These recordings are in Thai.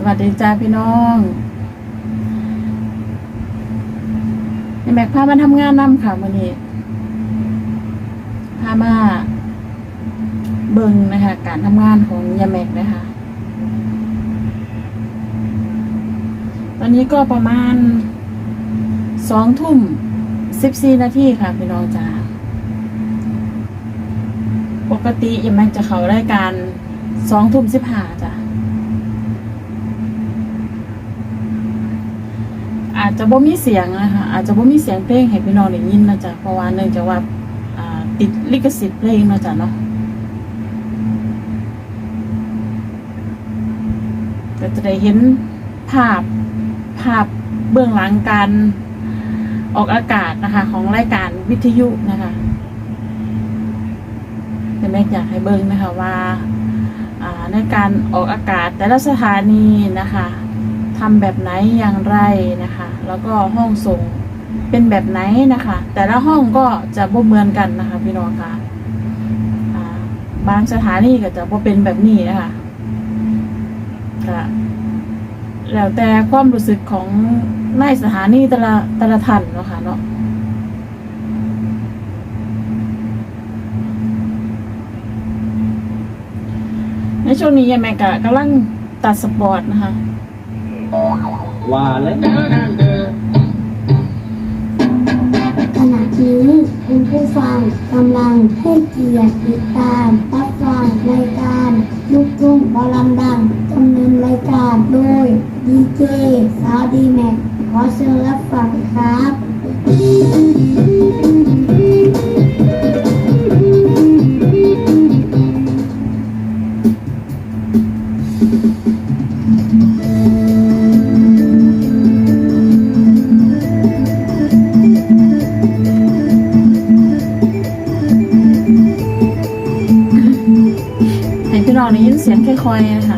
สวัสดีจ้าพี่น้องนี่แม็กพามาทำงานนำค่ะวันนี้พามาเบิ่งนะคะการทำงานของยาแม็กนะคะ ตอนนี้ก็ประมาณสองทุ่มสิบสี่นาทีค่ะพี่น้องจ้าปกติยาแม็กจะเข้ารายการสองทุ่มสิบห้าจ้ะ อาจจะบ่มีเสียงนะคะอาจจะบ่มีเสียงเพลงให้พี่น้องได้ยินนะจ๊ะเพราะว่าเนื่องจากว่าอ่าติดลิขสิทธิ์เพลงนะจ๊ะเนาะก็จะได้เห็นภาพภาพเบื้องหลังการออกอากาศนะคะ ของรายการวิทยุนะคะแต่แม่อยากให้เบิ่งนะคะว่าในการออกอากาศแต่ละสถานีนะคะทำแบบไหนอย่างไรนะคะ แล้วก็ห้องส่งเป็นแบบไหนนะคะ แต่ละห้องก็จะบ่เหมือนกันนะคะ พี่น้องคะอ่าบางสถานีก็จะบ่เป็นแบบนี้นะคะก็แล้วแต่ความรู้สึกของในสถานีแต่ละแต่ละท่านเนาะค่ะเนาะในช่วงนี้ยายแม่กะกำลังตัดสปอร์ตนะคะ ว่าแล้วขณะนี้คุณผู้ฟังกำลังให้เกียรติติดตามรับฟังรายการลูกทุ่งบอลำดังดำเนินรายการโดยดีเจสาวดีแม็กขอเชิญรับฟังครับ สียงค่อยๆนะคะ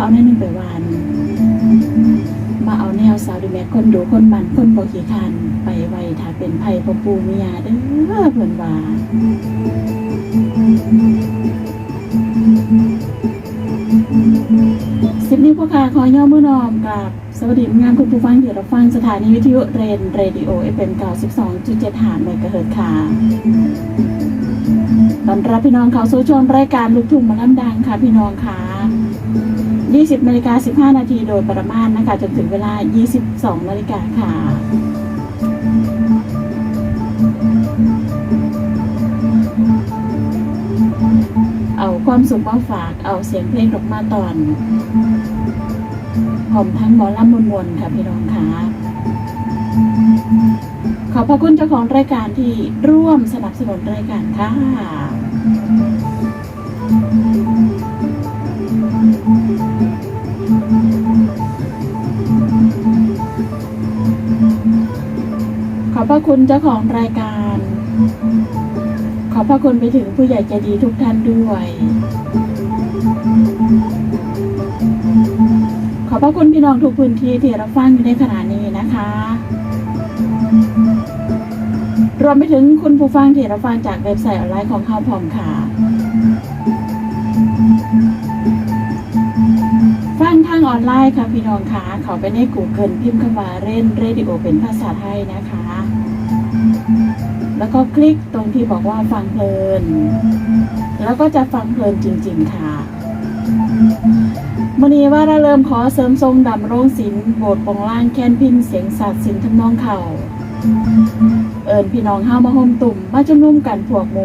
เอาแนวนึงไปวาน มาเอาแนวซาวดีแบ็กคนดูคนมันคนบ่ขี้คันไปไว้ถ้าเป็นไผ่พ่อปู่เมียเด้อเพิ่นว่าสิบนี้พวกข้าขอย่อมือนอมกับ สวัสดีงานคุณผู้ฟังที่รับฟังสถานีวิทยุเรนเรดิโอเอฟเอ็มเก้าสิบสองจุดเจ็ดหาเมกะเฮิร์ค่ะตอนรับพี่น้องเขาสู่ชมรายการลูกทุ่งมาลำดังค่ะพี่น้องค่ะ 20นาฬิกา15 นาทีโดยประมาณนะคะจนถึงเวลา 22นาฬิกาค่ะเอาความสุขมาฝากเอาเสียงเพลงดอกมาตอนผมทั้งหมอลำมวลๆค่ะพี่น้องค่ะขอบพระคุณเจ้าของรายการที่ร่วมสนับสนุนรายการค่ะข อบพระคุณเจ้าของรายการ ขอบพระคุณไปถึงผู้ใหญ่ใจดีทุกท่านด้วย ขอบพระคุณพี่น้องทุกพื้นที่ที่รับฟังอยู่ในขณะนี้นะคะ รวมไปถึงคุณผู้ฟังที่รับฟังจากเว็บไซต์ออนไลน์ของข้าวพร้อมค่ะ ฟังทางออนไลน์ค่ะพี่น้องคะเขาไปใน Google พิมพ์คำว่าเล่นเรดิโอเป็นภาษาไทยนะคะ แล้วก็คลิกตรงที่บอกว่าฟังเพลิน แล้วก็จะฟังเพลินจริง ๆ ค่ะมื่อนี้ว่าเราเริ่มขอเสริมทรงดำรงศิลป์โบสถ์ปองล่างแค้นพินเสียงสัตว์สินทำนองเข่าเอิญพี่น้องห้ามาห่มตุ่มมาชุมนุ่มกันพวกโม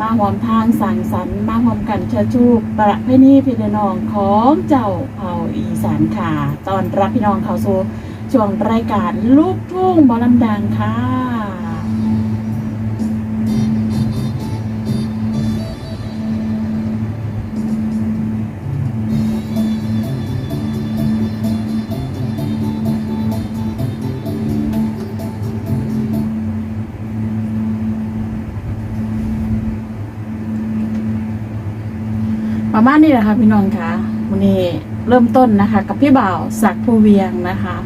มาหอมทางสังสรรค์มาหอมกันเชิดชูปประเพณีพี่น้องของเจ้าเผ่าอีสานค่ะตอนรับพี่น้องเขาสู่ช่วงรายการลูกทุ่งบอลำดังค่ะ ประมาณนี้แหละค่ะพี่น้องคะวันนี้เริ่มต้นนะคะ กับพี่บ่าวศักดิ์ภูเวียงนะคะ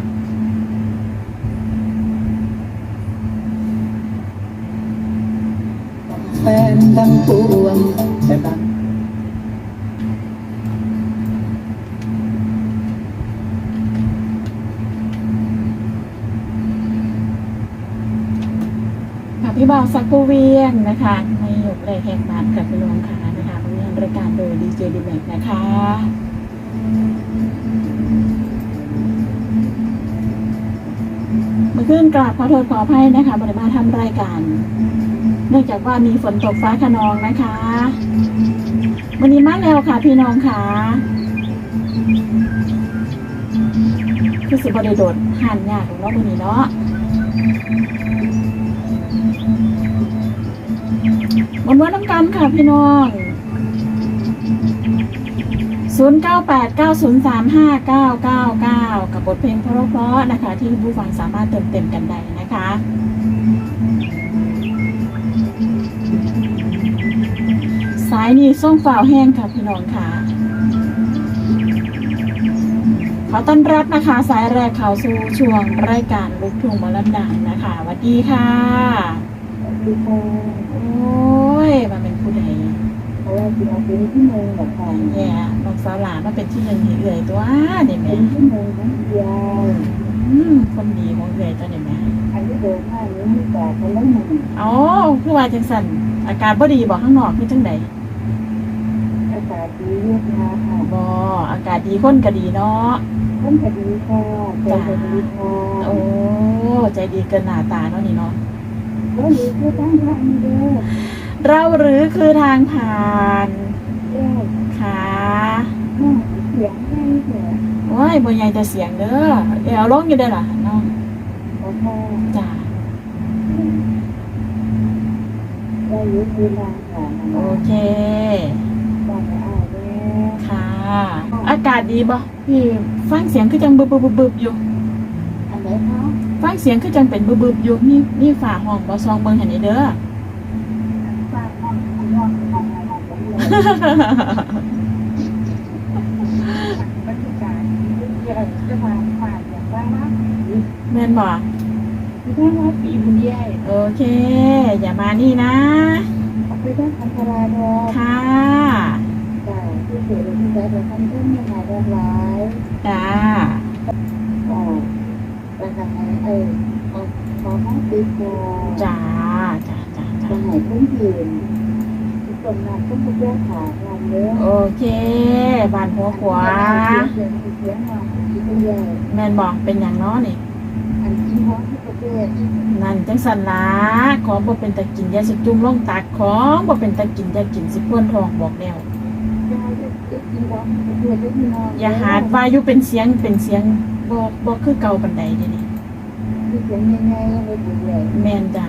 แฟนทั้งปวงใช่ปะคะพี่บ่าวศักดิ์ภูเวียงนะคะในหยกเลยแหกบานกับพี่น้องค่ะ รายการโดยดีเจดีแม็กนะคะเมื่อคืนกราบขอโทษขออภัยนะคะบริมาทำรายการ เนื่องจากว่ามีฝนตกฟ้าขนองนะคะ วันนี้มาแล้วค่ะพี่น้องค่ะคือสิบริโดดหันยากของเราวันนี้เนาะวันวันน้ำกันค่ะพี่น้อง 0989035999 กับบทเพลงเพราะๆนะคะ ที่ผู้ฟังสามารถเติมเต็มกันได้นะคะสายนี้ส่งฝ่าวแห้งค่ะพี่น้องค่ะ ขอต้อนรับนะคะ สายแรกเข้าสู่ช่วงรายการลูกทุ่งมอลำดังนะคะสวัสดีค่ะดีค่ะโอ้ยมาเป็นผู้ใดเพราะว่าที่เราเป็นที่เมืองแบบค่ะแย่น้อง สาวหลานมาเป็นที่หนึ่งให้เอื่อยตัวนี่แม่เป็นที่เมืองทั้งเดียวอืมคนดีของเอื่อยตัวนี่แม่อันที่เดินหน้านี้มีแต่คนละหนึ่งอ๋อคือว่าจังสันอาการบ่ดีบอกข้างนอกคือจังใดอากาศดีเยือกมาค่ะบ่อากาศดีคนก็ดีเนาะต้นก็ดีค่ะเจอก็ดีค่ะโอ้ใจดีเกินหน้าตาเนาะนี่เนาะก็ดีคือตั้งทางเด้อเราหรือคือทางผ่านแก้วค่ะห้า เสียงให้เถอะโอ้ยบ่ใหญ่แต่เสียงเด้อเอวลงอยู่ได้อล่ะเนาะขอพ่อจ้าได้ยุติลาค่ะโอเคบอกให้อายแม่ค่ะ อากาศดีบ่พี่ฟังเสียงคือจังบึบบึบบึบบึบอยู่อันไหนคะฟังเสียงคือจังเป็นบึบบึบอยู่มีมีฝาห้องบ่ซองเบิ่งให้นี่เด้อฝากห้องห้องห้องห้องห้องบรรยากาศเยอะจะมาผ่านอย่างบ้างนะ แม่นบ่ไม่ได้ว่าปีบุญใหญ่โอเค อย่ามานี่นะไปได้คันธราดอกค่ะจ้าที่เกิดที่ได้เราทำเรื่องยังไงได้ร้ายจ้าจ้าแต่ทำไงเออขอห้องปีกอจ้าจ้าจ้าตรจ้างไหนขึ้นยืนทุกคนนั้นต้องไปแยกขาทำเนื้อโอเคบานหัวขวาเสียงเสียงมาที่เป็นใหญ่แม่นบอกเป็นอย่างน้อนี่ นั่นจังสันละของบ่เป็นตะกินยาสิจุ่มลงตักของบ่เป็นตะกินยากินสิพ่วนทองบอกแล้วอย่าหาดว่าอยู่เป็นเสียงเป็นเสียงบ่บ่คือเก่าปานใดเดี๋ยวนี้เสียงงไงเลยบุญใหญ่แมนจ้ะ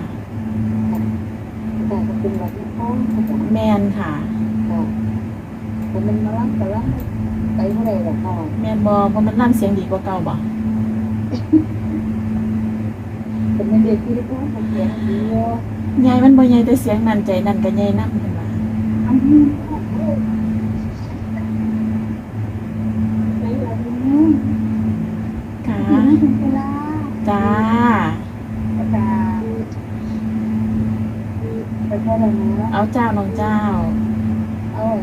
แต่ก็เป็นแบบที่ห้องค่ะแมนค่ะแต่มันมาลังแต่ลังไปเมื่อไรหรอค่ะแมนบ่เพราะมันนํเสียงดีกว่าเก่าบ่ แต่มันเด็กที่พ่อเขาเสียงดีว่าใหญ่มันบ่ใหญ่แต่เสียงนั่นใจนั่นก็ใหญ่นำเพิ่นว่าอันนี้ไปแบบนี้ค่ะถึงเวลาจ้าประกาศไปแค่ไหนนะเอาเจ้าน้องเจ้า เออ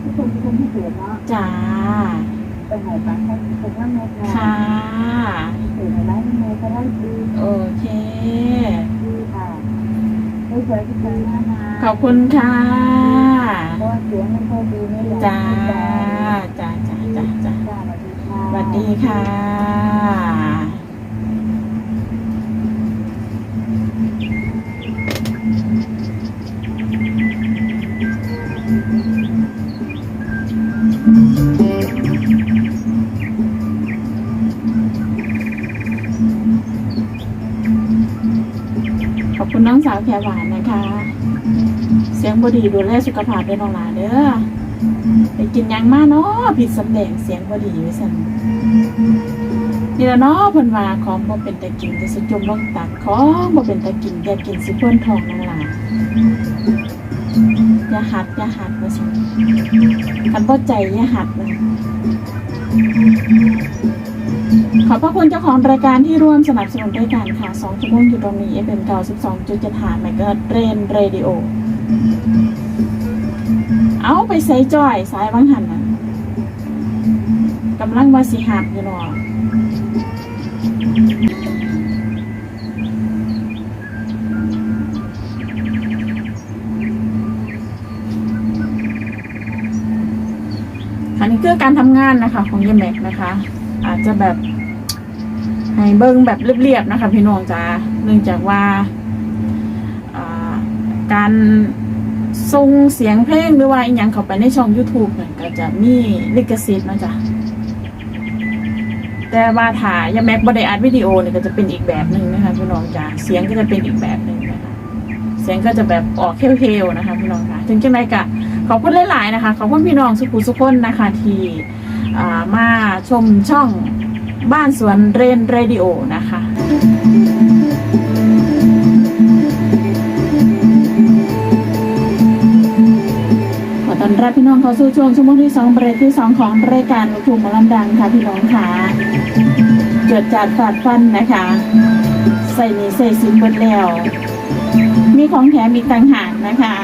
ทุกคนทุกคนที่เกิดเนาะจ้า ไปหายปังให้ทุกคนนั่งในทาค่ะตื่นมาได้ยังไงก็ได้ดีโอเค ดีค่ะไม่เคยที่เคยหน้ามาขอบคุณค่ะ เพราะว่าเสียงมันพอดีไม่แรงจ้าจ้า จ้าจ้าจ้าจ้าสวัสดีค่ะ สวัสดีค่ะ น้องสาวแขหวานนะคะ เสียงบดีดูแลสุขภาพด้วยน้องหลาเด้อไปกินยังมากเนาะผิดสำแดงเสียงบดีไว้สั่นนี่ละเนาะเพิ่นว่าของบ่เป็นตะกินจะสิจมลงตักของบ่เป็นตะกินอย่กินสิเพิ่นทองน้องหลาอย่าหัดอย่าหัดว่าซั่นคันบ่ใจอย่าหัดมัน ขอบพระคุณเจ้าของรายการที่ร่วมสนับสนุนรายการค่ะ2ชั่วโมงอยู่ตรงนี้ FM 92.7เจถานไมเกะเรนเรดิโอ เอาไปใส่จอยสายบางหันนะกำลังมาสิหักอยู่เนาะอันนี้คือการทำงานนะคะ ของเยแม็กนะคะ อาจจะแบบ ให้เบิ้งแบบเรียบๆนะคะพี่น้องจ้าเนื่องจากว่าการทรงเสียงเพลงหรือว่าอีหยังเข้าไปในช่อง YouTube เนี่ยก็จะมีลิขสิทธิ์นะจ๊ะแต่ว่าถ่ายยังแม็กบไดอัดวิดีโอเนี่ยก็จะเป็นอีกแบบหนึ่งนะคะพี่น้องจ้าเสียงก็จะเป็นอีกแบบหนึ่งนะคะเสียงก็จะแบบออกเฮลๆนะคะพี่น้องค่ะถึงจังไรกะขอบคุณหลายๆนะคะขอบคุณพี่น้องสุขุสุขคนนะคะที่มาชมช่อง บ้านสวนเรนเรดิโอนะคะขอต้อนรับพี่น้องเข้าสู่ช่วงชั่วโมงที่สองเบรกที่สองของรายการลูกทุ่งมอลำดังค่ะพี่น้องค่ะเกิดจากฟาดฟันนะคะ ใส่หนีใส่สินบดแล้ว มีของแถมอีกต่างหากนะคะ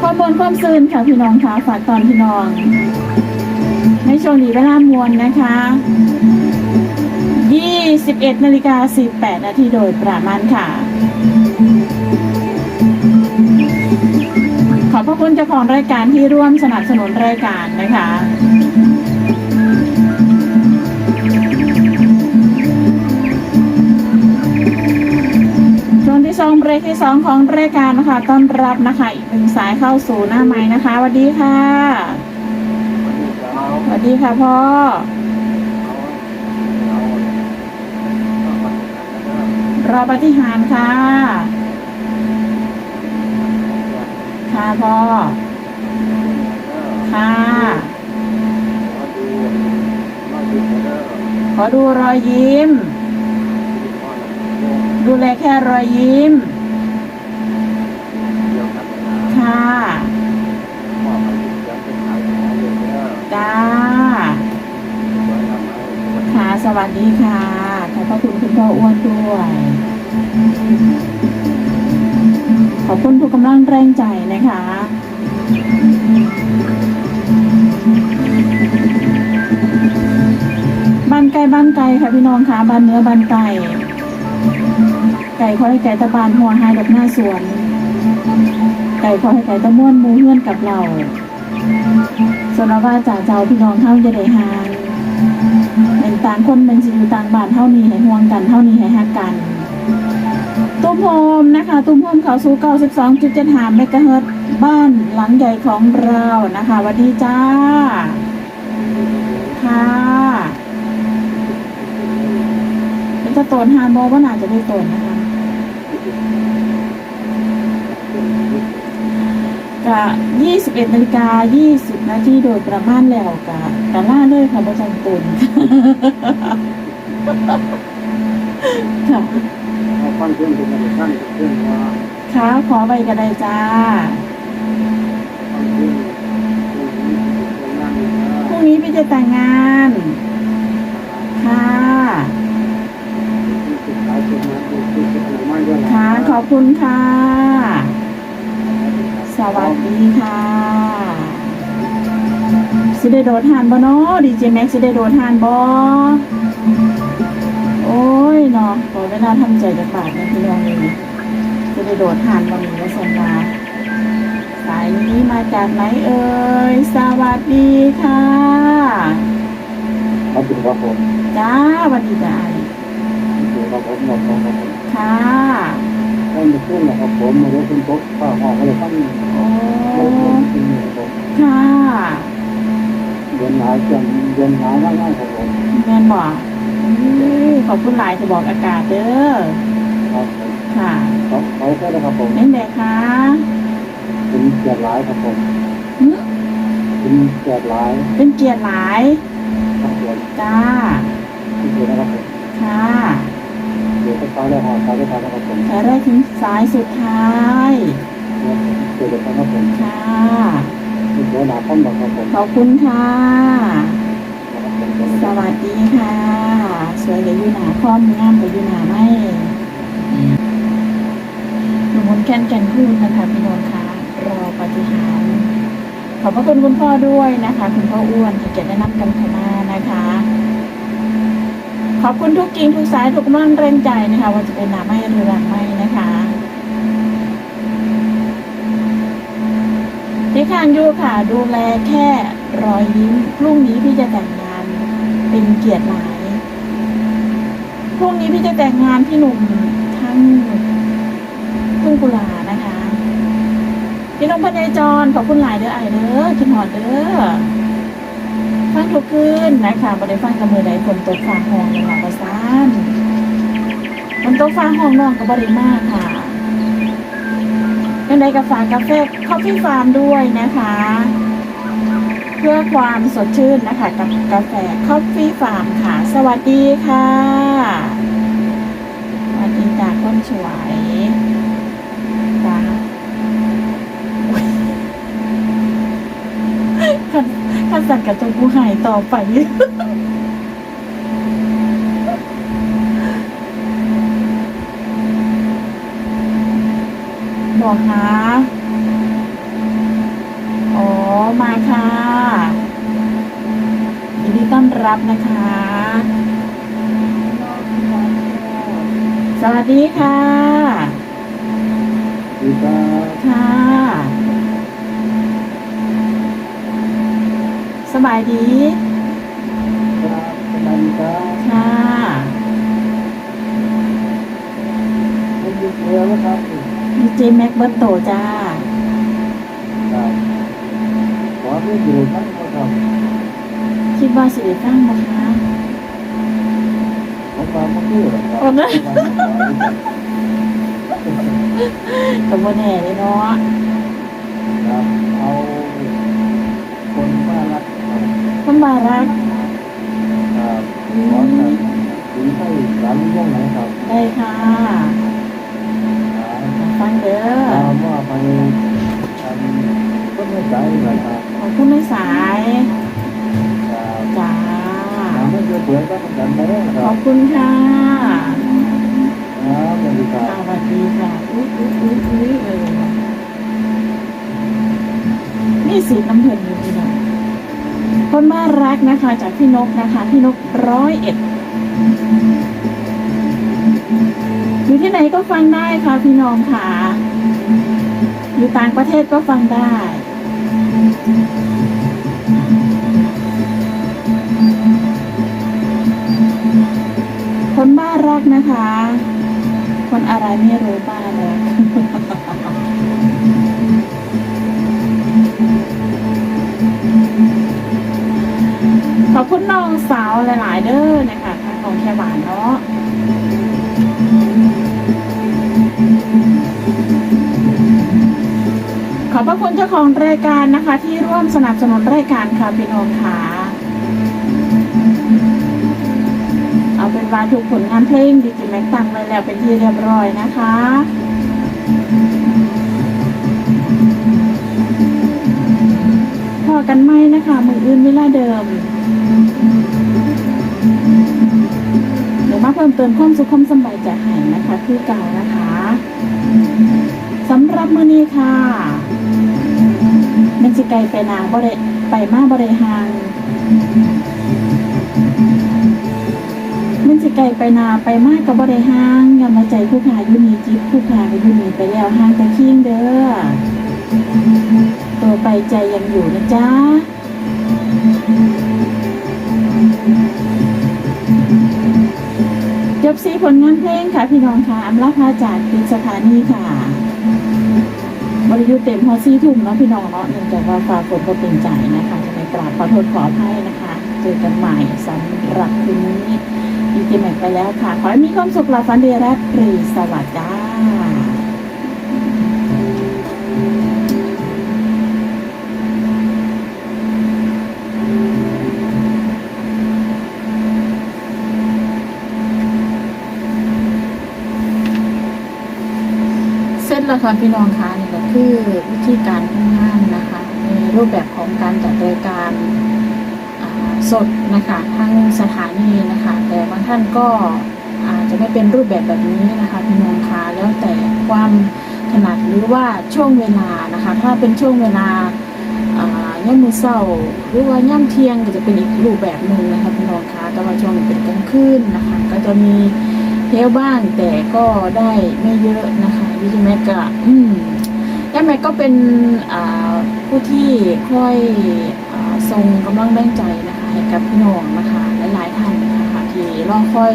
ความบนความซื่นค่ะพี่น้องค่ะฝากตอนพี่น้อง ในช่วงนี้เวลามวลนะคะ 21นาฬิกา18นาทีโดยประมาณค่ะ ขอบพระคุณเจ้าของรายการที่ร่วมสนับสนุนรายการนะคะช่วงที่สองเบรกที่สองของรายการนะคะ ต้อนรับนะคะ อีกหนึ่งสายเข้าสู่หน้าไม้นะคะสวัสดีค่ะ วัสดีค่ะพ่อ รอปฏิหารค่ะ ค่ะพ่อ ค่ะ ขอดูรอยยิ้ม ดูแลแค่รอยยิ้ม ค่ะ จ้า ค่ะ สวัสดีค่ะ ขอบพระคุณคุณพ่ออ้วนด้วย ขอบคุณทุกกำลังแรงใจนะคะบ้านไก่บ้านไก่ค่ะพี่น้องค่ะบ้านเนื้อบ้านไก่ไก่ขอให้ไก่ตะบานหัวหายดอกหน้าสวน ไก่ขอให้ไก่ตะม่วนมูเฮือนกับเรา สนว่าจ่าเจ้าพี่น้องเท่าจะได้หางเป็นต่างคนเป็นสิอยู่ต่างบ้านเท่านี้ให้ห่วงกันเท่านี้ให้ฮักกัน ตุ้มโฮมนะคะ ตุ้มโฮมเขาสู่92.7หาเมกะเฮิรตบ้านหลังใหญ่ของเรานะคะสวัสดีจ้า ค่ะเป็นจะตนฮานโมว่าน่าจะได้ตนนะคะ กะ21นาฬิกา20นาทีโดยประมาณแล้วกะกะล่าเลยค่ะประจันตุนค่ะฟังเพื่อนเป็นอะไรฟังเพื่อนว่าค่ะขอไปกันเลยจ้าฟังเพื่อนเป็นงานพรุ่งนี้พี่จะแต่งงาน ค่ะที่สุดท้ายเป็นงานที่สุดท้ายไม่ด้วยค่ะขอบคุณค่ะสวัส ดีค่ะสิได้โดดทานบ่เนาะดีเจแม็กสิได้โดดทานบ่โอ้ยเนาะขอเวลาทำใจจากบาทนะพี่น้องเลยเวจะไปโดดห่านบะหมี่และสันวาสายนี้มาจากไหนเอ่ยสวัสดีค่ะครับคุณครับผมจ้าสวัสดีจ้าคุณครับผมหมดของครับผมค่ะต้นจะขึ้นนะครับผมมาเรียกคุณต๊กข้าวหอมก็เลยตั้งโอ้เริ่มต้นจริงครับผม ค่ะเดือนหาวจังเดือนหนาวมากครับผมแม่นบอกอื้อขอบคุณหลายที่บอกอากาศเด้อครับค่ะครับขอแค่นะครับผมเล่นเด็กคะเป็นเกียรติร้ายครับผมเป็นเกียรติร้ายเป็นเกียรติหลายครับผมจ้าที่เกียรตินะครับผมค่ะเดี๋ยวจะตายได้หอมตายได้ทานนะครับผมแถวแรกถึงสายสุดท้าย เกิดจากนะครับผมค่ะเดี๋ยวหนาข้อมดอกครับผมขอบคุณค่ะ สวัสดีค่ะ สวยกับยูหนาคอมงามกับยูหนาไม่หนุ่มนแคนแก่นพูดนะคะพี่นนท์ค่ะรอปฏิหารขอบพระคุณคุณพ่อด้วยนะคะ คุณพ่ออ้วนที่เกียรติแนะนำกันขมานะคะขอบคุณทุกกิ่งทุกสายทุกกำลังแรงใจนะคะ ว่าจะเป็นหนาไม่หรือหลังไม่นะคะ ที่ข้างอยูค่ะ ดูแลแค่รอยยิ้มพรุ่งนี้พี่จะแต่งงาน เป็นเกียรติหลายพรุ่งนี้พี่จะแต่งงานพี่หนุ่มทั้งทุ่งกุลานะคะพี่น้องพันยายจรขอบคุณหลายเด้อไอเด้อคิดหอดเด้อฟังทุกคืนนะคะบ่ได้ฟังกับมือใดฝนตกฟ้าห้องเลยค่ะประสานฝนตกฟ้าห้องน้องก็บ่ได้มากค่ะ ยังไดกับฝากกาแฟคอฟฟี่ฟาร์มด้วยนะคะ เพื่อความสดชื่นนะคะ กับกาแฟคอฟฟี่ฟาร์มค่ะ สวัสดีค่ะสวัสดีจากคนสวยจ้าขันขันสั่งกับจงผู้หายต่อไป บอกนะอ๋อมาค่ะยินดีต้อนรับนะคะ สวัสดีค่ะดีครับค่ะ สบายดีครับสบายดีครับค่ะไม่ยืดเยอะนะครับ ดีเจแม็กเบิร์ตโตจ้าครับขอให้อยู่ทั้งหมดครับคิดว่าสิริฟังบ่คะผมมาเมื่อกี้เหรอครับโอ้นะกับโมแน่เลยเนาะครับเอาคนมารักครับคนมารักครับอืขอมให้ถึงให้ร้านย่องไหนครับ ได้ค่ะครับมา ฟังเด้อตามว่าไปทำก็ไม่ใจเลยครับขอบคุณไม่สายครับจ้าทำให้เพื่อนๆก็เหมือนกันนะคขรัอบบคุณค่ะครับสวัสดีครับสวัสดีค่ะอุ้ยอุ้ยอุ้ยอุ้ยเลยนี่สีน้ำเงินอยู่ที่ไหนคนมารักนะคะ จากพี่นกนะคะ พี่นกร้อยเอ็ดอยู่ ที่ไหนก็ฟังได้ค่ะพี่น้องค่ะ อยู่ต่างประเทศก็ฟังได้คนบ้ารักนะคะ คนอะไรไม่รู้บ้าเลยขอบคุณน้องสาวหลาย ๆ เด้อนะคะทางของแค่หวานเนาะ อบพระคุณเจ้าของรายการนะคะ ที่ร่วมสนับสนุนรายการค่ะพี่น้องค่ะเอาเป็นว่าทุกผลงานเพลงดิจิแม็กตั้งไว้แล้วเป็นที่เรียบร้อยนะคะพอกันไหมนะคะมืออื่นเวลาเดิมเดี๋ยวมาเพิ่มเติมความสุขความสบายใจให้นะคะ คือเก่านะคะสำหรับมือนี้ค่ะ มันสิไกลไปนาบ่ได้ไปมาบ่ได้ห่าง มันสิไกลไปนาไปมากกับบ่ได้ห้างยามาใจผู้ขาอยู่นี่จิบผู้ขาก็อยู่นี่ไปแล้วห้างตะคิงเด้อตัวไปใจยังอยู่นะจ๊ะจบสีผลงานเพลงค่ะพี่น้องค่ะอำลาพาจากปิสถานีค่ะ บริยุเต็มพอซี่ทุ่มเนาะพี่น้องเนาะเนื่องจากว่าฟ้าฝนก็เป็นใจนะคะจะไปกราบขอโทษขออภัยนะคะ เจอกันใหม่สำหรับคืนนี้ดีเจแม็กไปแล้วค่ะ ขอให้มีความสุขหลับฝันดีราตรีสวัสดิ์จ้าเส้นละครพี่น้องคะนี่ก็ คือวิธีการทำงานนะคะในรูปแบบของการจัดรายการสดนะคะทางสถานีนะคะ แต่บางท่านก็อาจจะไม่เป็นรูปแบบแบบนี้นะคะพี่น้องคะแล้วแต่ความถนัดหรือว่าช่วงเวลานะคะ ถ้าเป็นช่วงเวลาย่ำมือเศร้าหรือว่าย่ำเที่ยงก็จะเป็นอีกรูปแบบหนึ่งนะคะพี่น้องคะแต่ว่าช่วงเป็นกลางคืนนะคะ ก็จะมีเทลบ้างแต่ก็ได้ไม่เยอะนะคะดิจิแม็กก็อืม ย่าแม็กก็เป็นผู้ที่ค่อยอทรงกำลังแรงใจนะคะให้กับพี่น้องนะคะหลายๆท่านนะคะที่รอคอย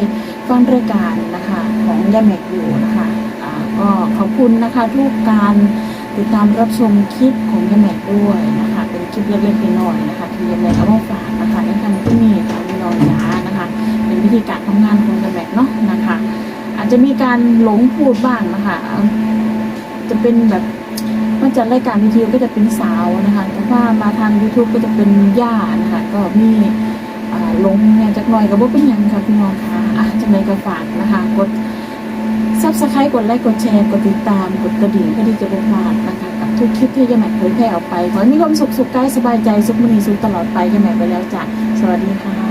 ฟังรายการนะคะของย่าแม็กอยู่นะคะก็ขอบคุณนะคะทุกการติดตามรับชมคลิปของย่าแม็กด้วยนะคะเป็นคลิปเล็กๆน้อยๆนะคะที่ย่าแม็กเอามาฝากนะคะในครั้งที่นี้ค่ะพี่น้องจ๋านะคะเป็นวิธีการทำงานของย่าแม็กเนาะนะคะ อาจจะมีการหลงพูดบ้างนะคะจะเป็นแบบ มาจัดรายการวิทยุก็จะเป็นสาวนะคะแต่ว่ามาทาง YouTube ก็จะเป็นย่านะคะก็มีอ่าหลงเนี่ยจักหน่อยกับว่าเป็นยังค่ะพี่น้องค่ะอะจังไรก็ฝากนะคะกดซับสไครต์กดไลค์กดแชร์กดติดตามกดกระดิ่งเพื่อที่จะไม่พลาดนะคะกับทุกคลิปที่ยาแม็กเผยแพร่ออกไปขอให้มีความสุขสุขกายสบายใจสุขมณีสุขตลอดไปยาแม็กไปแล้วจ้ะสวัสดีค่ะ